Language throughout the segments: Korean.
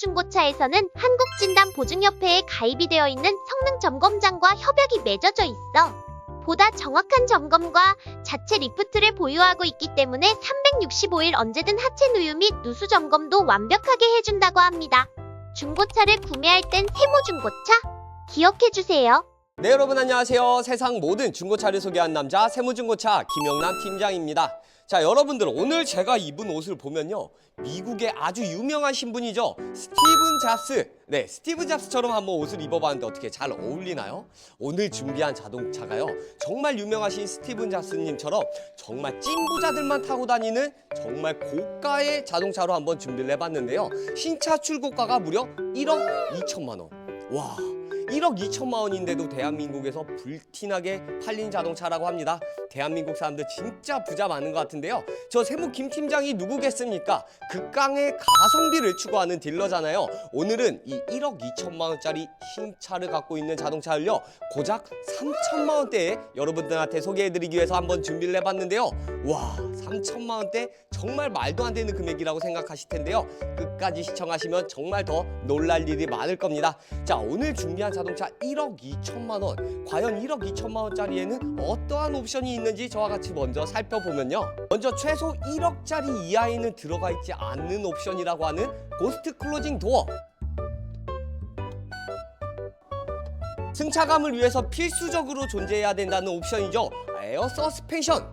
세무중고차에서는 한국진단보증협회에 가입이 되어 있는 성능점검장과 협약이 맺어져 있어. 보다 정확한 점검과 자체 리프트를 보유하고 있기 때문에 365일 언제든 하체 누유 및 누수 점검도 완벽하게 해준다고 합니다. 중고차를 구매할 땐 세무중고차 기억해주세요. 네 여러분 안녕하세요. 세상 모든 중고차를 소개한 남자 세무중고차 김영남 팀장입니다. 자 여러분들 오늘 제가 입은 옷을 보면요 미국의 아주 유명한 신분이죠. 스티븐 잡스. 네 스티븐 잡스처럼 한번 옷을 입어봤는데 어떻게 잘 어울리나요? 오늘 준비한 자동차가요 정말 유명하신 스티븐 잡스님처럼 정말 찐 부자들만 타고 다니는 정말 고가의 자동차로 한번 준비를 해봤는데요. 신차 출고가가 무려 1억 2천만 원와 1억 2천만 원인데도 대한민국에서 불티나게 팔린 자동차라고 합니다. 대한민국 사람들 진짜 부자 많은 것 같은데요. 저 세무 김 팀장이 누구겠습니까? 극강의 가성비를 추구하는 딜러잖아요. 오늘은 이 1억 2천만 원짜리 신차를 갖고 있는 자동차를요. 고작 3천만 원대에 여러분들한테 소개해드리기 위해서 한번 준비를 해봤는데요. 와 3천만 원대 정말 말도 안 되는 금액이라고 생각하실 텐데요. 끝까지 시청하시면 정말 더 놀랄 일이 많을 겁니다. 자 오늘 준비한 자동차 1억 2천만 원. 과연 1억 2천만 원짜리에는 어떠한 옵션이 있는지 저와 같이 먼저 살펴보면요. 먼저 최소 1억짜리 이하에는 들어가 있지 않는 옵션이라고 하는 고스트 클로징 도어. 승차감을 위해서 필수적으로 존재해야 된다는 옵션이죠. 에어 서스펜션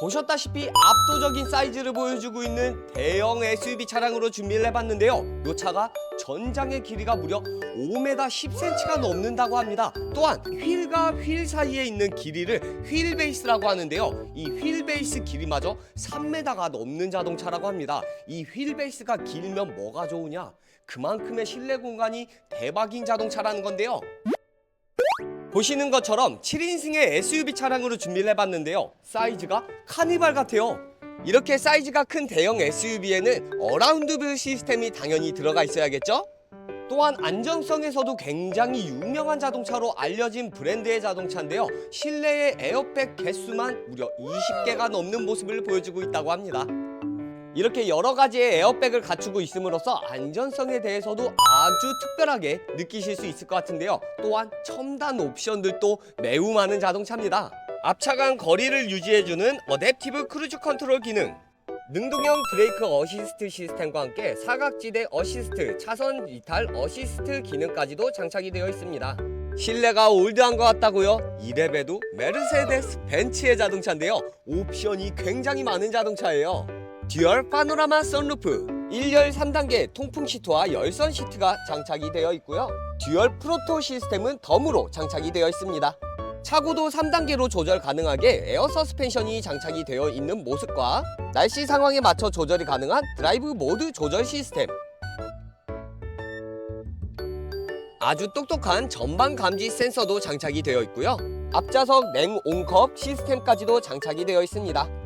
보셨다시피 압도적인 사이즈를 보여주고 있는 대형 SUV 차량으로 준비를 해봤는데요. 이 차가 전장의 길이가 무려 5m 10cm가 넘는다고 합니다. 또한 휠과 휠 사이에 있는 길이를 휠 베이스라고 하는데요. 이 휠 베이스 길이마저 3m가 넘는 자동차라고 합니다. 이 휠 베이스가 길면 뭐가 좋으냐? 그만큼의 실내 공간이 대박인 자동차라는 건데요. 보시는 것처럼 7인승의 SUV 차량으로 준비를 해봤는데요. 사이즈가 카니발 같아요. 이렇게 사이즈가 큰 대형 SUV에는 어라운드 뷰 시스템이 당연히 들어가 있어야겠죠? 또한 안정성에서도 굉장히 유명한 자동차로 알려진 브랜드의 자동차인데요. 실내의 에어백 개수만 무려 20개가 넘는 모습을 보여주고 있다고 합니다. 이렇게 여러 가지의 에어백을 갖추고 있음으로써 안전성에 대해서도 아주 특별하게 느끼실 수 있을 것 같은데요. 또한 첨단 옵션들도 매우 많은 자동차입니다. 앞차간 거리를 유지해주는 어댑티브 크루즈 컨트롤 기능, 능동형 브레이크 어시스트 시스템과 함께 사각지대 어시스트, 차선 이탈 어시스트 기능까지도 장착이 되어 있습니다. 실내가 올드한 것 같다고요? 이래봬도 메르세데스 벤츠의 자동차인데요. 옵션이 굉장히 많은 자동차예요. 듀얼 파노라마 선루프 1열 3단계 통풍 시트와 열선 시트가 장착이 되어 있고요. 듀얼 프로토 시스템은 덤으로 장착이 되어 있습니다. 차고도 3단계로 조절 가능하게 에어 서스펜션이 장착이 되어 있는 모습과 날씨 상황에 맞춰 조절이 가능한 드라이브 모드 조절 시스템 아주 똑똑한 전방 감지 센서도 장착이 되어 있고요. 앞좌석 냉온컵 시스템까지도 장착이 되어 있습니다.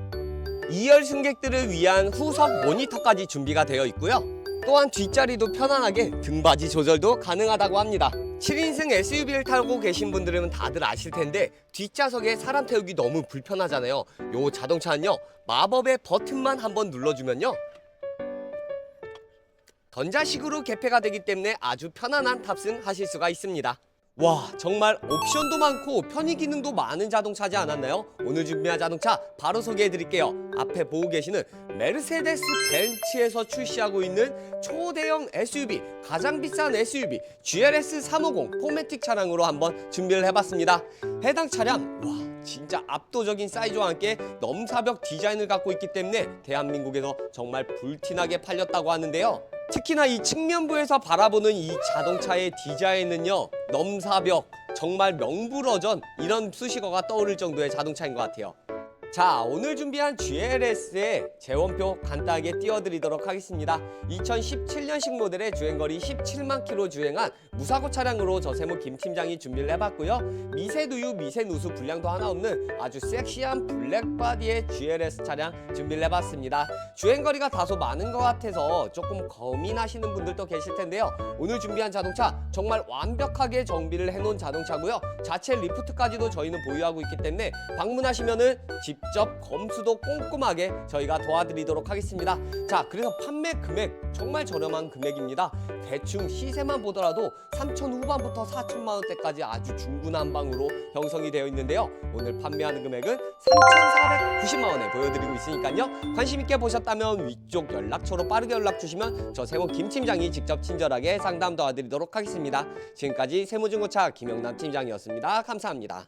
2열 승객들을 위한 후석 모니터까지 준비가 되어 있고요. 또한 뒷자리도 편안하게 등받이 조절도 가능하다고 합니다. 7인승 SUV를 타고 계신 분들은 다들 아실 텐데 뒷좌석에 사람 태우기 너무 불편하잖아요. 요 자동차는요 마법의 버튼만 한번 눌러주면요 전자식으로 개폐가 되기 때문에 아주 편안한 탑승하실 수가 있습니다. 와 정말 옵션도 많고 편의 기능도 많은 자동차지 않았나요? 오늘 준비한 자동차 바로 소개해 드릴게요. 앞에 보고 계시는 메르세데스 벤츠에서 출시하고 있는 초대형 SUV 가장 비싼 SUV GLS 350 포매틱 차량으로 한번 준비를 해봤습니다. 해당 차량 와 진짜 압도적인 사이즈와 함께 넘사벽 디자인을 갖고 있기 때문에 대한민국에서 정말 불티나게 팔렸다고 하는데요 특히나 이 측면부에서 바라보는 이 자동차의 디자인은요 넘사벽 정말 명불허전 이런 수식어가 떠오를 정도의 자동차인 것 같아요 자 오늘 준비한 GLS의 재원표 간단하게 띄워드리도록 하겠습니다. 2017년식 모델의 주행거리 17만 킬로 주행한 무사고 차량으로 저 세모 김 팀장이 준비를 해봤고요. 미세누유 미세누수 불량도 하나 없는 아주 섹시한 블랙바디의 GLS 차량 준비를 해봤습니다. 주행거리가 다소 많은 것 같아서 조금 고민하시는 분들도 계실 텐데요. 오늘 준비한 자동차 정말 완벽하게 정비를 해놓은 자동차고요. 자체 리프트까지도 저희는 보유하고 있기 때문에 방문하시면은 집 직접 검수도 꼼꼼하게 저희가 도와드리도록 하겠습니다. 자, 그래서 판매 금액 정말 저렴한 금액입니다. 대충 시세만 보더라도 3천 후반부터 4천만 원대까지 아주 중구난 방으로 형성이 되어 있는데요. 오늘 판매하는 금액은 3,490만 원에 보여드리고 있으니까요. 관심 있게 보셨다면 위쪽 연락처로 빠르게 연락 주시면 저 세무 김 팀장이 직접 친절하게 상담 도와드리도록 하겠습니다. 지금까지 세무중고차 김영남 팀장이었습니다. 감사합니다.